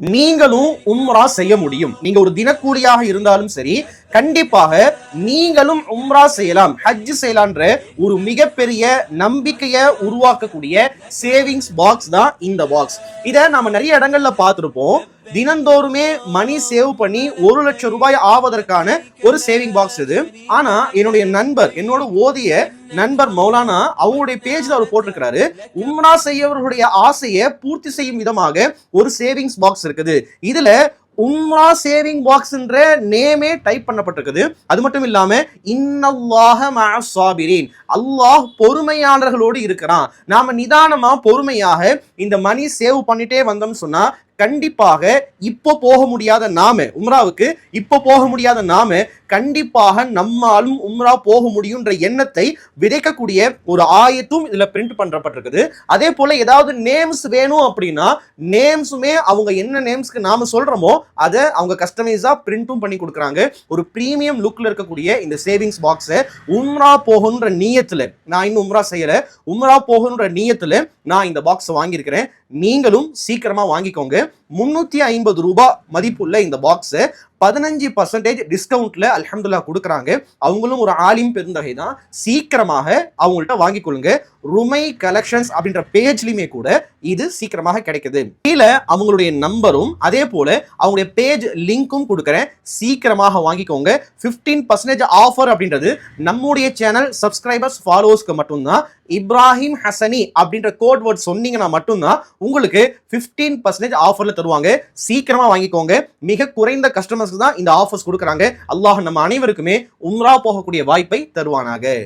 நீங்களும் உம்ரா செய்ய முடியும். நீங்க ஒரு தினக்கூலியாக இருந்தாலும் சரி கண்டிப்பாக நீங்களும் உம்ரா செய்யலாம். ஹஜ் செய்யலான்ற ஒரு மிகப்பெரிய நம்பிக்கையை உருவாக்கக்கூடிய சேவிங்ஸ் பாக்ஸ் தான் இந்த பாக்ஸ் இதை நாம நிறைய இடங்கள்ல பார்த்துருப்போம். தினந்தோறுமே மணி சேவ் பண்ணி ஒரு லட்சம் ரூபாய் ஆவதற்கான ஒரு சேவிங் பாக்ஸ் இது. ஆனா என்னுடைய நண்பர் என்னோட ஓதிய நண்பர் மௌலானா அவங்களுடைய பேஜ்ல அவர் போட்டிருக்கிறாரு. உம்ரா செய்யவர்களுடைய ஆசையை பூர்த்தி செய்யும் விதமாக ஒரு சேவிங்ஸ் பாக்ஸ் இருக்குது. இதுல உம்ரா சேவிங் பாக்ஸ்ன்ற நேமே டைப் பண்ணப்பட்டிருக்குது. அது மட்டும் இல்லாம இன்னல்லாஹ மஅ சாபிரீன் அல்லாஹ் பொறுமையாளர்களோடு இருக்கிறான். நாம நிதானமா பொறுமையாக இந்த மணி சேவ் பண்ணிட்டே வந்தோம்னு சொன்னா கண்டிப்பாக இப்போ போக முடியாத நாம உம்ராவுக்கு இப்போ போக முடியாத நாம கண்டிப்பாக நம்மாலும் உம்ரா போக முடியுன்ற எண்ணத்தை விதைக்கக்கூடிய ஒரு ஆயத்தும் இதுல பிரிண்ட் பண்ணப்பட்டிருக்குது அதே போல ஏதாவது நேம்ஸ் வேணும் அப்படின்னா நேம்ஸுமே அவங்க என்ன நேம்ஸ்க்கு நாம சொல்றோமோ அதை அவங்க கஸ்டமைஸா பிரிண்ட்டும் பண்ணி கொடுக்குறாங்க. ஒரு ப்ரீமியம் லுக்ல இருக்கக்கூடிய இந்த சேவிங்ஸ் பாக்ஸை உம்ரா போகணுன்ற நீயத்துல நான் இன்னும் உம்ரா செய்யல உம்ரா போகணுன்ற நீயத்துல நான் இந்த பாக்ஸை வாங்கியிருக்கிறேன். நீங்களும் சீக்கிரமா வாங்கிக்கோங்க. முன்னூத்தி ஐம்பது ரூபாய் மதிப்புள்ள இந்த பாக்ஸை பதினஞ்சு பர்சன்டேஜ் டிஸ்கவுண்ட்ல அலமதுல்லா கொடுக்குறாங்க. அவங்களும் ஒரு ஆலிம் பெருந்தகை தான் சீக்கிரமாக அவங்கள்ட்ட வாங்கிக் கொள்ளுங்க ருமை கலெக்ஷன்ஸ் அப்படின்ற பேஜ்லயுமே கூட இது சீக்கிரமாக கிடைக்குது. கீழே அவங்களுடைய நம்பரும் அதே போல அவங்களுடைய பேஜ் லிங்க்கும் கொடுக்குறேன். சீக்கிரமாக வாங்கிக்கோங்க. 15% பர்சன்டேஜ் ஆஃபர் அப்படின்றது நம்முடைய சேனல் சப்ஸ்கிரைபர்ஸ் ஃபாலோவர்ஸ்க்கு மட்டும்தான். இப்ராஹிம் ஹசனி அப்படின்ற கோட் வேர்ட் சொன்னீங்கன்னா மட்டும்தான் உங்களுக்கு 15% பர்சன்டேஜ் ஆஃபர்ல தருவாங்க. சீக்கிரமா வாங்கிக்கோங்க. மிக குறைந்த கஸ்டமர் தான் இந்த ஆஃபர்ஸ் கொடுக்குறாங்க. அல்லாஹ் நம்ம அனைவருக்குமே உம்ரா போகக்கூடிய வாய்ப்பை தருவானாக.